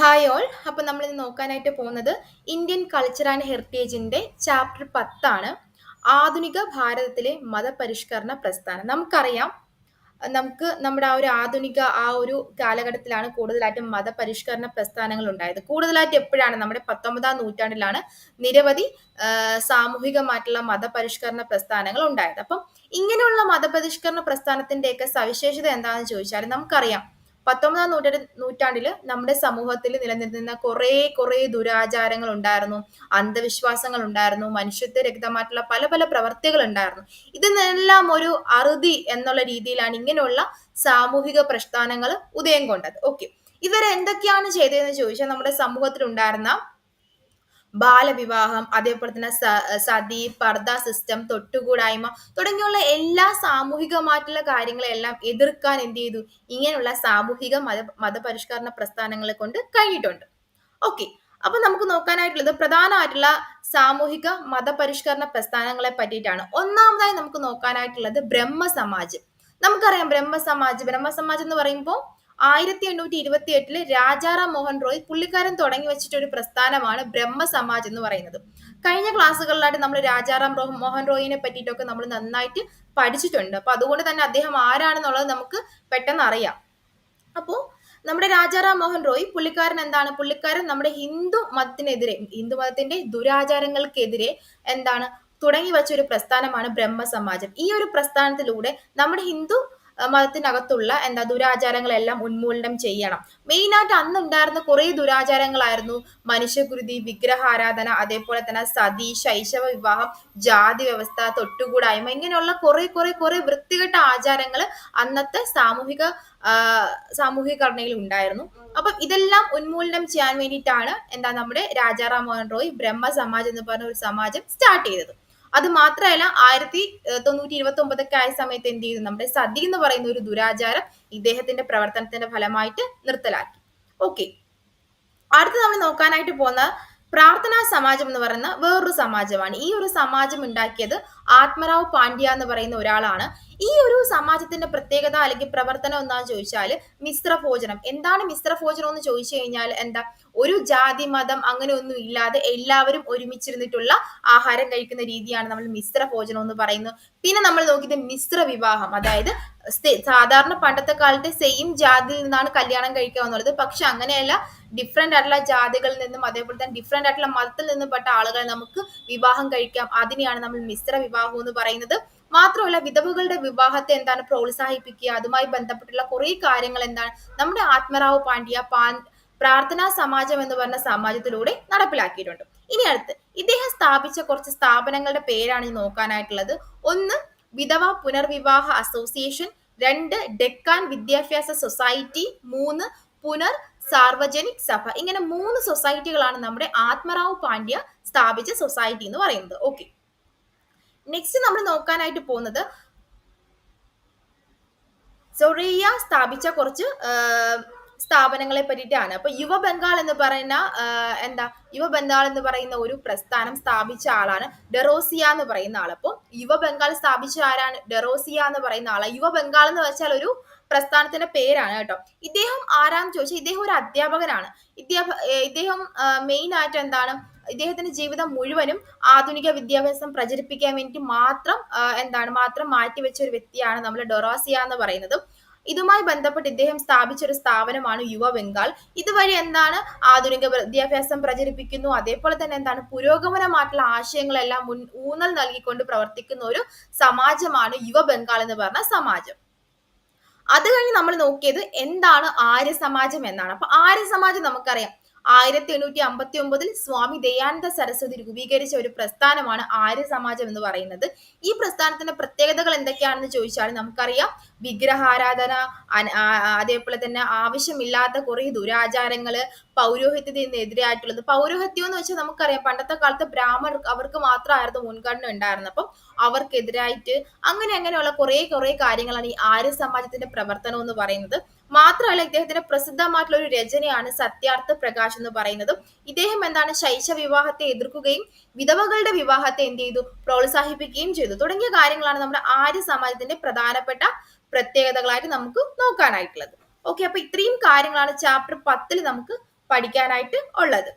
Hi all അപ്പോൾ നമ്മൾ ഇന്ന് നോക്കാനായിട്ട് പോകുന്നത് ഇന്ത്യൻ കൾച്ചർ ആൻഡ് ഹെറിറ്റേജിന്റെ ചാപ്റ്റർ പത്താണ്. ആധുനിക ഭാരതത്തിലെ മതപരിഷ്കരണ പ്രസ്ഥാനം. നമുക്കറിയാം നമുക്ക് നമ്മുടെ ആ ഒരു ആധുനിക ആ ഒരു കാലഘട്ടത്തിലാണ് കൂടുതലായിട്ടും മതപരിഷ്കരണ പ്രസ്ഥാനങ്ങൾ ഉണ്ടായത്. കൂടുതലായിട്ട് എപ്പോഴാണ്? നമ്മുടെ പത്തൊമ്പതാം നൂറ്റാണ്ടിലാണ് നിരവധി സാമൂഹികമായിട്ടുള്ള മതപരിഷ്കരണ പ്രസ്ഥാനങ്ങൾ ഉണ്ടായത്. അപ്പം ഇങ്ങനെയുള്ള മതപരിഷ്കരണ പ്രസ്ഥാനത്തിന്റെയൊക്കെ സവിശേഷത എന്താണെന്ന് ചോദിച്ചാൽ നമുക്കറിയാം പത്തൊമ്പതാം നൂറ്റാണ്ട് നൂറ്റാണ്ടിൽ നമ്മുടെ സമൂഹത്തിൽ നിലനിന്നിരുന്ന കുറേ കുറേ ദുരാചാരങ്ങൾ ഉണ്ടായിരുന്നു അന്ധവിശ്വാസങ്ങൾ ഉണ്ടായിരുന്നു മനുഷ്യത്വ രഹിതമായിട്ടുള്ള പല പല പ്രവർത്തികൾ ഉണ്ടായിരുന്നു ഇതിനെല്ലാം ഒരു അറുതി എന്നുള്ള രീതിയിലാണ് ഇങ്ങനെയുള്ള സാമൂഹിക പ്രസ്ഥാനങ്ങൾ ഉദയം കൊണ്ടത്. ഓക്കെ ഇവരെന്തൊക്കെയാണ് ചെയ്തതെന്ന് ചോദിച്ചാൽ നമ്മുടെ സമൂഹത്തിൽ ഉണ്ടായിരുന്ന ബാലവിവാഹം അതേപോലെ തന്നെ സതി പർദ സിസ്റ്റം തൊട്ടുകൂടായ്മ തുടങ്ങിയുള്ള എല്ലാ സാമൂഹികമായിട്ടുള്ള കാര്യങ്ങളെല്ലാം എതിർക്കാൻ എന്ത് ചെയ്തു? ഇങ്ങനെയുള്ള സാമൂഹിക മത മതപരിഷ്കരണ പ്രസ്ഥാനങ്ങളെ കൊണ്ട് കഴിഞ്ഞിട്ടുണ്ട്. ഓക്കെ അപ്പൊ നമുക്ക് നോക്കാനായിട്ടുള്ളത് പ്രധാനമായിട്ടുള്ള സാമൂഹിക മതപരിഷ്കരണ പ്രസ്ഥാനങ്ങളെ പറ്റിയിട്ടാണ്. ഒന്നാമതായി നമുക്ക് നോക്കാനായിട്ടുള്ളത് ബ്രഹ്മസമാജ്. നമുക്കറിയാം ബ്രഹ്മസമാജ് ബ്രഹ്മസമാജ് എന്ന് പറയുമ്പോൾ ആയിരത്തി എണ്ണൂറ്റി ഇരുപത്തി എട്ടിൽ രാജാറാം മോഹൻ റോയ് പുള്ളിക്കാരൻ തുടങ്ങി വെച്ചിട്ട് ഒരു പ്രസ്ഥാനമാണ് ബ്രഹ്മസമാജ് എന്ന് പറയുന്നത്. കഴിഞ്ഞ ക്ലാസ്സുകളിലായിട്ട് നമ്മൾ രാജാറാം മോഹൻ റോയിനെ പറ്റിയിട്ടൊക്കെ നമ്മൾ നന്നായിട്ട് പഠിച്ചിട്ടുണ്ട്. അപ്പൊ അതുകൊണ്ട് തന്നെ അദ്ദേഹം ആരാണെന്നുള്ളത് നമുക്ക് പെട്ടെന്ന് അറിയാം. അപ്പോ നമ്മുടെ രാജാറാം മോഹൻ റോയ് പുള്ളിക്കാരൻ എന്താണ്? പുള്ളിക്കാരൻ നമ്മുടെ ഹിന്ദു മതത്തിനെതിരെ ഹിന്ദു മതത്തിന്റെ ദുരാചാരങ്ങൾക്കെതിരെ എന്താണ്? തുടങ്ങി വെച്ച ഒരു പ്രസ്ഥാനമാണ് ബ്രഹ്മസമാജം. ഈ ഒരു പ്രസ്ഥാനത്തിലൂടെ നമ്മുടെ ഹിന്ദു മതത്തിനകത്തുള്ള എന്താ ദുരാചാരങ്ങളെല്ലാം ഉന്മൂലനം ചെയ്യണം. മെയിൻ ആയിട്ട് അന്ന് ഉണ്ടായിരുന്ന കുറെ ദുരാചാരങ്ങളായിരുന്നു. മനുഷ്യകുരുതി വിഗ്രഹാരാധന അതേപോലെ തന്നെ സതി ശൈശവ വിവാഹം ജാതി വ്യവസ്ഥ തൊട്ടുകൂടായ്മ ഇങ്ങനെയുള്ള കുറെ കുറെ കുറെ വൃത്തികെട്ട ആചാരങ്ങൾ അന്നത്തെ സാമൂഹിക സാമൂഹികഘടനയിൽ ഉണ്ടായിരുന്നു. അപ്പം ഇതെല്ലാം ഉന്മൂലനം ചെയ്യാൻ വേണ്ടിയിട്ടാണ് എന്താ നമ്മുടെ രാജാറാം മോഹൻ റോയ് ബ്രഹ്മ സമാജ് എന്ന് പറഞ്ഞ ഒരു സമാജം സ്റ്റാർട്ട് ചെയ്തത്. അത് മാത്രമല്ല ആയിരത്തി തൊണ്ണൂറ്റി ഇരുപത്തി ഒമ്പതൊക്കെ ആയ സമയത്ത് എന്ത് ചെയ്തു? നമ്മുടെ സതി എന്ന് പറയുന്ന ഒരു ദുരാചാരം ഇദ്ദേഹത്തിന്റെ പ്രവർത്തനത്തിന്റെ ഫലമായിട്ട് നിർത്തലാക്കി. ഓക്കെ അടുത്ത് നമ്മൾ നോക്കാനായിട്ട് പോകുന്ന പ്രാർത്ഥനാ സമാജം എന്ന് പറയുന്ന വേറൊരു സമാജമാണ്. ഈ ഒരു സമാജം ഉണ്ടാക്കിയത് ആത്മറാവ് പാണ്ഡ്യ എന്ന് പറയുന്ന ഒരാളാണ്. ഈ ഒരു സമാജത്തിന്റെ പ്രത്യേകത അല്ലെങ്കിൽ പ്രവർത്തനം എന്താണെന്ന് ചോദിച്ചാൽ മിശ്ര ഭോജനം. എന്താണ് മിശ്ര ഭോജനം എന്ന് ചോദിച്ചു കഴിഞ്ഞാൽ എന്താ? ഒരു ജാതി മതം അങ്ങനെ ഒന്നും ഇല്ലാതെ എല്ലാവരും ഒരുമിച്ചിരുന്നിട്ടുള്ള ആഹാരം കഴിക്കുന്ന രീതിയാണ് നമ്മൾ മിശ്ര ഭോജനം എന്ന് പറയുന്നത്. പിന്നെ നമ്മൾ നോക്കിയത് മിശ്ര വിവാഹം. അതായത് സാധാരണ പണ്ടത്തെ കാലത്തെ സെയിം ജാതിയിൽ നിന്നാണ് കല്യാണം കഴിക്കുക എന്നുള്ളത് പക്ഷെ അങ്ങനെയല്ല ഡിഫറെന്റ് ആയിട്ടുള്ള ജാതികളിൽ നിന്നും അതേപോലെ തന്നെ ഡിഫറെന്റ് ആയിട്ടുള്ള മതത്തിൽ നിന്നും പെട്ട ആളുകളെ നമുക്ക് വിവാഹം കഴിക്കാം. അതിനെയാണ് നമ്മൾ മിശ്ര വിവാഹം എന്ന് പറയുന്നത്. മാത്രമല്ല വിധവകളുടെ വിവാഹത്തെ എന്താണ് പ്രോത്സാഹിപ്പിക്കുക? അതുമായി ബന്ധപ്പെട്ടുള്ള കുറെ കാര്യങ്ങൾ എന്താണ് നമ്മുടെ ആത്മറാവ് പാണ്ഡ്യ പാൻ പ്രാർത്ഥനാ സമാജം എന്ന് പറഞ്ഞ സമാജത്തിലൂടെ നടപ്പിലാക്കിയിട്ടുണ്ട്. ഇനി അടുത്ത് ഇദ്ദേഹം സ്ഥാപിച്ച കുറച്ച് സ്ഥാപനങ്ങളുടെ പേരാണ് ഈ നോക്കാനായിട്ടുള്ളത്. ഒന്ന് വിധവ പുനർവിവാഹ അസോസിയേഷൻ. രണ്ട് ഡെക്കാൻ വിദ്യാഭ്യാസ സൊസൈറ്റി. മൂന്ന് പുനർ സാർവജനിക് സഭ. ഇങ്ങനെ മൂന്ന് സൊസൈറ്റികളാണ് നമ്മുടെ ആത്മറാവ് പാണ്ഡ്യ സ്ഥാപിച്ച സൊസൈറ്റി എന്ന് പറയുന്നത്. ഓക്കെ. നെക്സ്റ്റ് നമ്മൾ നോക്കാനായിട്ട് പോകുന്നത് സൊറിയ സ്ഥാപിച്ച കുറച്ച് സ്ഥാപനങ്ങളെ പറ്റിയിട്ടാണ്. അപ്പൊ യുവ ബംഗാൾ എന്ന് പറയുന്ന എന്താ യുവ ബംഗാൾ എന്ന് പറയുന്ന ഒരു പ്രസ്ഥാനം സ്ഥാപിച്ച ആളാണ് ഡെറോസിയ എന്ന് പറയുന്ന ആൾ അപ്പോൾ യുവ ബംഗാൾ സ്ഥാപിച്ച ആരാണ്? ഡെറോസിയ എന്ന് പറയുന്ന ആളാണ് യുവ ബംഗാൾ എന്ന് വെച്ചാൽ ഒരു പ്രസ്ഥാനത്തിന്റെ പേരാണ് കേട്ടോ. ഇദ്ദേഹം ആരാന്ന് ചോദിച്ചാൽ ഇദ്ദേഹം ഒരു അധ്യാപകനാണ്. ഇദ്ദേഹം ഇദ്ദേഹം മെയിൻ ആയിട്ട് എന്താണ്? ഇദ്ദേഹത്തിന്റെ ജീവിതം മുഴുവനും ആധുനിക വിദ്യാഭ്യാസം പ്രചരിപ്പിക്കാൻ വേണ്ടി മാത്രം എന്താണ് മാത്രം മാറ്റിവെച്ച ഒരു വ്യക്തിയാണ് നമ്മൾ ഡൊറാസിയ എന്ന് പറയുന്നത്. ഇതുമായി ബന്ധപ്പെട്ട് ഇദ്ദേഹം സ്ഥാപിച്ച ഒരു സ്ഥാപനമാണ് യുവ ബംഗാൾ. ഇതുവഴി എന്താണ് ആധുനിക വിദ്യാഭ്യാസം പ്രചരിപ്പിക്കുന്നു. അതേപോലെ തന്നെ എന്താണ് പുരോഗമനമായിട്ടുള്ള ആശയങ്ങളെല്ലാം മുൻ ഊന്നൽ നൽകിക്കൊണ്ട് പ്രവർത്തിക്കുന്ന ഒരു സമാജമാണ് യുവ ബംഗാൾ എന്ന് പറഞ്ഞ സമാജം. അത് കഴിഞ്ഞ് നമ്മൾ നോക്കിയത് എന്താണ് ആര്യ സമാജം എന്നാണ്. അപ്പൊ ആര്യ സമാജം നമുക്കറിയാം. ആയിരത്തി എണ്ണൂറ്റി അമ്പത്തി ഒമ്പതിൽ സ്വാമി ദയാനന്ദ സരസ്വതി രൂപീകരിച്ച ഒരു പ്രസ്ഥാനമാണ് ആര്യ സമാജം എന്ന് പറയുന്നത്. ഈ പ്രസ്ഥാനത്തിന്റെ പ്രത്യേകതകൾ എന്തൊക്കെയാണെന്ന് ചോദിച്ചാൽ നമുക്കറിയാം. വിഗ്രഹാരാധന അതേപോലെ തന്നെ ആവശ്യമില്ലാത്ത കുറെ ദുരാചാരങ്ങൾ പൗരോഹിത്യത്തിനെതിരായിട്ടുള്ളത് പൗരോഹിത്യം എന്ന് വെച്ചാൽ നമുക്കറിയാം പണ്ടത്തെ കാലത്ത് ബ്രാഹ്മണർ അവർക്ക് മാത്രമായിരുന്നു മുൻഗണന ഉണ്ടായിരുന്നത്. അപ്പം അവർക്കെതിരായിട്ട് അങ്ങനെ അങ്ങനെയുള്ള കുറെ കുറെ കാര്യങ്ങളാണ് ഈ ആര്യ സമാജത്തിന്റെ പ്രവർത്തനം എന്ന് പറയുന്നത്. മാത്രമല്ല ഇദ്ദേഹത്തിന്റെ പ്രസിദ്ധമായിട്ടുള്ള ഒരു രചനയാണ് സത്യാർത്ഥ പ്രകാശ് എന്ന് പറയുന്നത്. ഇദ്ദേഹം എന്താണ് ശൈശവ വിവാഹത്തെ എതിർക്കുകയും വിധവകളുടെ വിവാഹത്തെ എന്ത് ചെയ്തു? പ്രോത്സാഹിപ്പിക്കുകയും ചെയ്തു. തുടങ്ങിയ കാര്യങ്ങളാണ് നമ്മുടെ ആര്യ സമാജത്തിന്റെ പ്രധാനപ്പെട്ട പ്രത്യേകതകളായിട്ട് നമുക്ക് നോക്കാനായിട്ടുള്ളത്. ഓക്കെ അപ്പൊ ഇത്രയും കാര്യങ്ങളാണ് ചാപ്റ്റർ പത്തിൽ നമുക്ക് പഠിക്കാനായിട്ട് ഉള്ളത്.